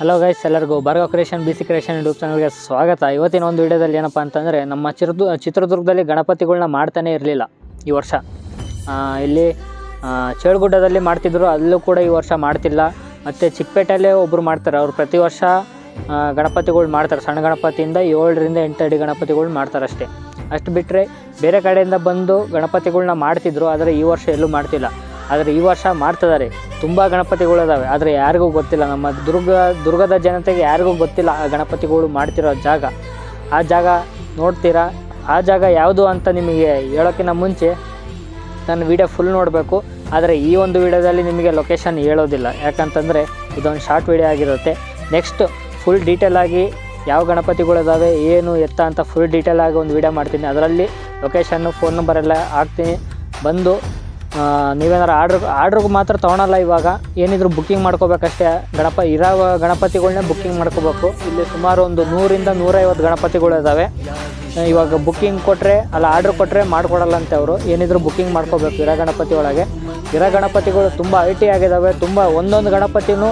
Hello guys ಎಲ್ಲರಿಗೂ Bhargava creation B C creation YouTube ಚಾನಲ್ಗೆ ಸ್ವಾಗತ. ಇವತ್ತಿನ ಒಂದು ವಿಡಿಯೋದಲ್ಲಿ ಏನಪ್ಪ ಅಂತಂದರೆ ನಮ್ಮ ಚಿತ್ರದು ಚಿತ್ರದುರ್ಗದಲ್ಲಿ ಗಣಪತಿಗಳ್ನ ಮಾಡ್ತಾನೆ ಇರಲಿಲ್ಲ ಈ ವರ್ಷ. ಇಲ್ಲಿ ಚೇಳ್ಗುಡ್ಡದಲ್ಲಿ ಮಾಡ್ತಿದ್ರು, ಅಲ್ಲೂ ಕೂಡ ಈ ವರ್ಷ ಮಾಡ್ತಿಲ್ಲ. ಮತ್ತು ಚಿಕ್ಕಪೇಟೆಯಲ್ಲೇ ಒಬ್ಬರು ಮಾಡ್ತಾರೆ, ಅವರು ಪ್ರತಿ ವರ್ಷ ಗಣಪತಿಗಳು ಮಾಡ್ತಾರೆ. ಸಣ್ಣ ಗಣಪತಿಯಿಂದ ಏಳರಿಂದ ಎಂಟು ಅಡಿ ಗಣಪತಿಗಳು ಮಾಡ್ತಾರೆ ಅಷ್ಟೇ. ಅಷ್ಟು ಬಿಟ್ಟರೆ ಬೇರೆ ಕಡೆಯಿಂದ ಬಂದು ಗಣಪತಿಗಳ್ನ ಮಾಡ್ತಿದ್ರು, ಆದರೆ ಈ ವರ್ಷ ಎಲ್ಲೂ ಮಾಡ್ತಿಲ್ಲ. ಆದರೆ ಈ ವರ್ಷ ಮಾಡ್ತಿದ್ದಾರೆ. ತುಂಬ ಗಣಪತಿಗಳು ಇದಾವೆ. ಆದರೆ ಯಾರಿಗೂ ಗೊತ್ತಿಲ್ಲ. ನಮ್ಮ ದುರ್ಗ, ದುರ್ಗದ ಜನತೆಗೆ ಯಾರಿಗೂ ಗೊತ್ತಿಲ್ಲ ಆ ಗಣಪತಿಗಳು ಮಾಡ್ತಿರೋ ಜಾಗ. ಆ ಜಾಗ ನೋಡ್ತೀರಾ? ಆ ಜಾಗ ಯಾವುದು ಅಂತ ನಿಮಗೆ ಹೇಳೋಕ್ಕಿಂತ ಮುಂಚೆ ನನ್ನ ವಿಡಿಯೋ ಫುಲ್ ನೋಡಬೇಕು. ಆದರೆ ಈ ಒಂದು ವಿಡಿಯೋದಲ್ಲಿ ನಿಮಗೆ ಲೊಕೇಶನ್ ಹೇಳೋದಿಲ್ಲ. ಯಾಕಂತಂದರೆ ಇದೊಂದು ಶಾರ್ಟ್ ವಿಡಿಯೋ ಆಗಿರುತ್ತೆ. ನೆಕ್ಸ್ಟ್ ಫುಲ್ ಡೀಟೇಲಾಗಿ ಯಾವ ಗಣಪತಿಗಳಿದಾವೆ ಏನು ಎತ್ತ ಅಂತ ಫುಲ್ ಡೀಟೇಲಾಗಿ ಒಂದು ವಿಡಿಯೋ ಮಾಡ್ತೀನಿ. ಅದರಲ್ಲಿ ಲೊಕೇಶನ್ನು ಫೋನ್ ನಂಬರ್ ಎಲ್ಲ ಹಾಕ್ತೀನಿ. ಬಂದು ನೀವೇನಾರು ಆರ್ಡ್ರ್ ಆರ್ಡ್ರಿಗೆ ಮಾತ್ರ ತೊಗೊಳಲ್ಲ ಇವಾಗ. ಏನಿದ್ರು ಬುಕ್ಕಿಂಗ್ ಮಾಡ್ಕೋಬೇಕಷ್ಟೇ. ಗಣಪ, ಇರೋ ಗಣಪತಿಗಳನ್ನೇ ಬುಕ್ಕಿಂಗ್ ಮಾಡ್ಕೋಬೇಕು. ಇಲ್ಲಿ ಸುಮಾರು ಒಂದು ನೂರಿಂದ ನೂರೈವತ್ತು ಗಣಪತಿಗಳು ಇದ್ದಾವೆ ಇವಾಗ ಬುಕ್ಕಿಂಗ್ ಕೊಟ್ಟರೆ ಅಲ್ಲ ಆರ್ಡ್ರ್ ಕೊಟ್ಟರೆ ಮಾಡ್ಕೊಡಲ್ಲ ಅಂತ ಅವರು. ಏನಿದ್ರು ಬುಕ್ಕಿಂಗ್ ಮಾಡ್ಕೋಬೇಕು ಇರೋ ಗಣಪತಿ ಒಳಗೆ. ಇರೋ ಗಣಪತಿಗಳು ತುಂಬ ಐಟಿ ಆಗಿದ್ದಾವೆ ತುಂಬ ಒಂದೊಂದು ಗಣಪತಿನೂ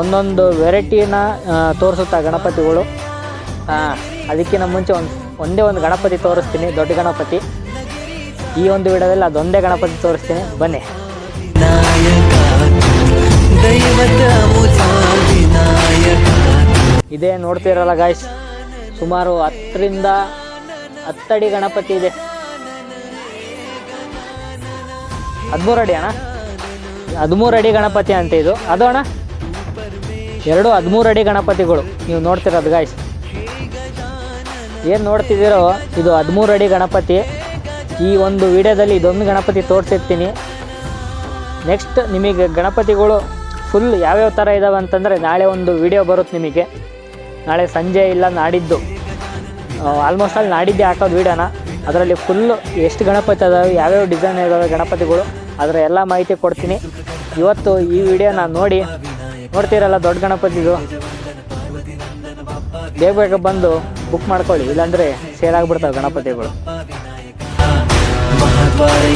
ಒಂದೊಂದು ವೆರೈಟಿನ ತೋರಿಸುತ್ತೆ ಗಣಪತಿಗಳು. ಅದಕ್ಕಿಂತ ಮುಂಚೆ ಒಂದು, ಒಂದೇ ಒಂದು ಗಣಪತಿ ತೋರಿಸ್ತೀನಿ, ದೊಡ್ಡ ಗಣಪತಿ. ಈ ಒಂದು ವಿಡಿಯೋದಲ್ಲಿ ಅದೊಂದೇ ಗಣಪತಿ ತೋರಿಸ್ತೀನಿ. ಬನ್ನಿ. ಇದೇ ನೋಡ್ತಿರಲ್ಲ ಗಾಯ್ಸ್ ಸುಮಾರು ಹತ್ತರಿಂದ ಹತ್ತಡಿ ಗಣಪತಿ ಇದೆ. ಹದಿಮೂರು ಅಡಿ ಅಣ್ಣ? ಹದಿಮೂರು ಅಡಿ ಗಣಪತಿ ಅಂತ ಇದು. ಅದು ಅಣ್ಣ? ಎರಡು ಹದಿಮೂರು ಅಡಿ ಗಣಪತಿಗಳು. ನೀವು ನೋಡ್ತಿರೋದು ಗಾಯ್ಸ್ ಏನು ನೋಡ್ತಿದ್ದೀರೋ ಇದು ಹದಿಮೂರು ಅಡಿ ಗಣಪತಿ. ಈ ಒಂದು ವಿಡಿಯೋದಲ್ಲಿ ಇದೊಂದು ಗಣಪತಿ ತೋರಿಸಿರ್ತೀನಿ. ನೆಕ್ಸ್ಟ್ ನಿಮಗೆ ಗಣಪತಿಗಳು ಫುಲ್ ಯಾವ್ಯಾವ ಥರ ಇದ್ದಾವೆ ಅಂತಂದರೆ ನಾಳೆ ಒಂದು ವಿಡಿಯೋ ಬರುತ್ತೆ ನಿಮಗೆ. ನಾಳೆ ಸಂಜೆ ಇಲ್ಲ, ನಾಡಿದ್ದು. ಆಲ್ಮೋಸ್ಟ್ ಅಲ್ಲಿ ನಾಡಿದ್ದೆ ಹಾಕೋದು ವಿಡಿಯೋನ ಅದರಲ್ಲಿ ಫುಲ್ಲು ಎಷ್ಟು ಗಣಪತಿ ಅದಾವೆ, ಯಾವ್ಯಾವ ಡಿಸೈನ್ ಇದ್ದಾವೆ ಗಣಪತಿಗಳು, ಅದರ ಎಲ್ಲ ಮಾಹಿತಿ ಕೊಡ್ತೀನಿ. ಇವತ್ತು ಈ ವಿಡಿಯೋನ ನೋಡಿ, ನೋಡ್ತೀರಲ್ಲ ದೊಡ್ಡ ಗಣಪತಿದು? ಬೇಗ ಬೇಗ ಬಂದು ಬುಕ್ ಮಾಡ್ಕೊಳ್ಳಿ, ಇಲ್ಲಾಂದರೆ ಸೇಲ್ ಆಗಿಬಿಡ್ತಾವೆ ಗಣಪತಿಗಳು. பாறை